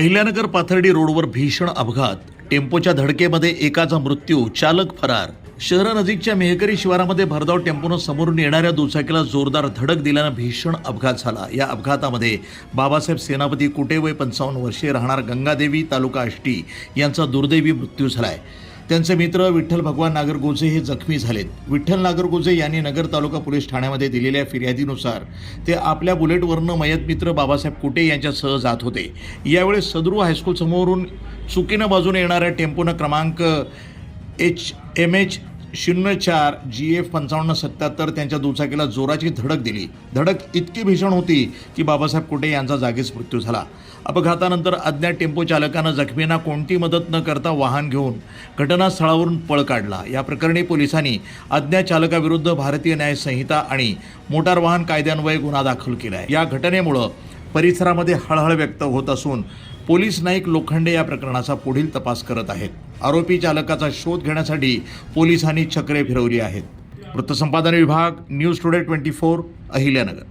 अहिल्यानगर पाथर्डी रोडवर भीषण अपघात. टेम्पोच्या धडकेमध्ये एकाचा मृत्यू चालक फरार. शहरानजीकच्या मेहकरी शिवारामध्ये भरधाव टेम्पोनं समोरून येणाऱ्या दुचाकीला जोरदार धडक दिल्यानं भीषण अपघात झाला. या अपघातामध्ये बाबासाहेब सेनापती कुटे वय पंचावन्न वर्षे राहणार गंगादेवी तालुका आष्टी यांचा दुर्दैवी मृत्यू झाला आहे त्यांचे मित्र विठ्ठल भगवान नागरगोजे हे जखमी झालेत. विठ्ठल नागरगोजे यांनी नगर तालुका पोलीस ठाण्यामध्ये दिलेल्या फिर्यादीनुसार ते आपल्या बुलेटवरनं मयत मित्र बाबासाहेब कुटे यांच्यासह जात होते. यावेळी सदरू हायस्कूल समोरून चुकीनं बाजूने येणाऱ्या टेम्पोनं क्रमांक एच एम एच शून्य चार जी एफ पंचावन्न सत्याहत्तर त्यांच्या दुचाकीला जोराची धडक दिली. धडक इतकी भीषण होती की बाबासाहेब कुटे यांचा जागीच मृत्यू झाला. अपघातानंतर अज्ञात टेम्पो चालकानं जखमींना कोणती मदत न करता वाहन घेऊन घटनास्थळावरून पळ काढला. या प्रकरणी पोलिसांनी अज्ञात चालकाविरुद्ध भारतीय न्याय संहिता आणि मोटार वाहन कायद्यान्वये गुन्हा दाखल केला आहे या घटनेमुळं परिसरामध्ये हळहळ व्यक्त होत असून पोलीस नाईक लोखंडे या प्रकरणाचा पुढील तपास करत आहेत. आरोपी चालकाचा शोध घेण्यासाठी पोलिसांनी चक्रे फिरवली आहेत. वृत्तसंपादन विभाग news today twenty four Ahilyanagar.